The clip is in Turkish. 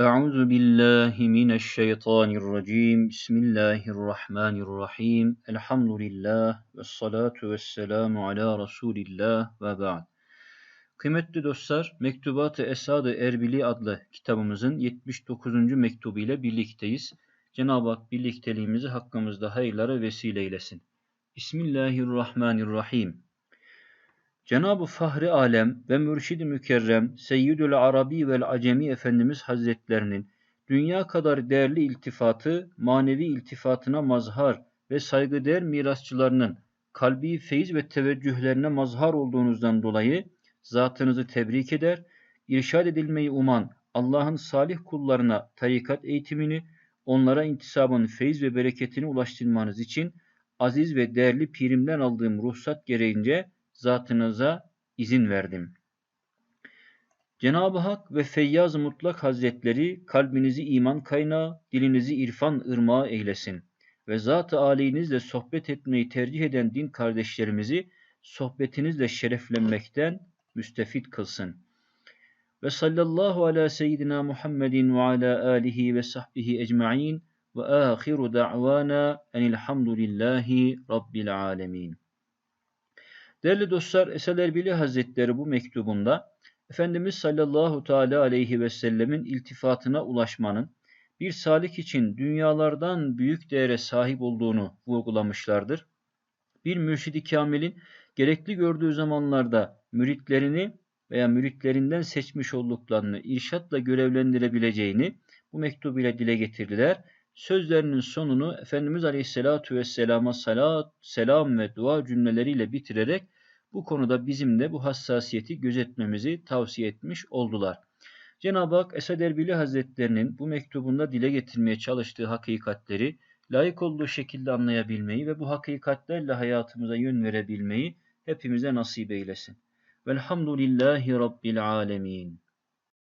أعوذ بالله من الشيطان الرجيم بسم الله الرحمن الرحيم الحمد لله والصلاة والسلام ala Resulillah ve ba'd. Kıymetli dostlar, Mektubat-ı Esad-ı Erbili adlı kitabımızın 79. mektubu ile birlikteyiz. Cenab-ı Hak birlikteliğimizi hakkımızda hayırlara vesile eylesin. Bismillahirrahmanirrahim. Cenab-ı Fahri Alem ve Mürşid-i Mükerrem Seyyidül Arabi vel Acemi Efendimiz Hazretlerinin dünya kadar değerli iltifatı, manevi iltifatına mazhar ve saygıdeğer mirasçılarının kalbi feyiz ve teveccühlerine mazhar olduğunuzdan dolayı zatınızı tebrik eder, irşad edilmeyi uman Allah'ın salih kullarına tarikat eğitimini, onlara intisabın feyiz ve bereketini ulaştırmanız için aziz ve değerli pirimden aldığım ruhsat gereğince zatınıza izin verdim. Cenab-ı Hak ve Feyyaz Mutlak Hazretleri kalbinizi iman kaynağı, dilinizi irfan ırmağı eylesin ve zat-ı âlinizle sohbet etmeyi tercih eden din kardeşlerimizi sohbetinizle şereflenmekten müstefit kılsın. Ve sallallahu ala seyyidina Muhammedin ve ala alihi ve sahbihi ecma'in ve ahiru da'vana enilhamdülillahi rabbil alemin. Değerli dostlar, Esel Erbili Hazretleri bu mektubunda Efendimiz sallallahu teala aleyhi ve sellemin iltifatına ulaşmanın bir salik için dünyalardan büyük değere sahip olduğunu vurgulamışlardır. Bir mürşidi kamilin gerekli gördüğü zamanlarda müritlerini veya müritlerinden seçmiş olduklarını irşatla görevlendirebileceğini bu mektubu ile dile getirdiler. Sözlerinin sonunu Efendimiz Aleyhisselatü Vesselam'a salat, selam ve dua cümleleriyle bitirerek bu konuda bizim de bu hassasiyeti gözetmemizi tavsiye etmiş oldular. Cenab-ı Hak Esad Erbili Hazretlerinin bu mektubunda dile getirmeye çalıştığı hakikatleri layık olduğu şekilde anlayabilmeyi ve bu hakikatlerle hayatımıza yön verebilmeyi hepimize nasip eylesin. Velhamdülillahi Rabbil Alemin.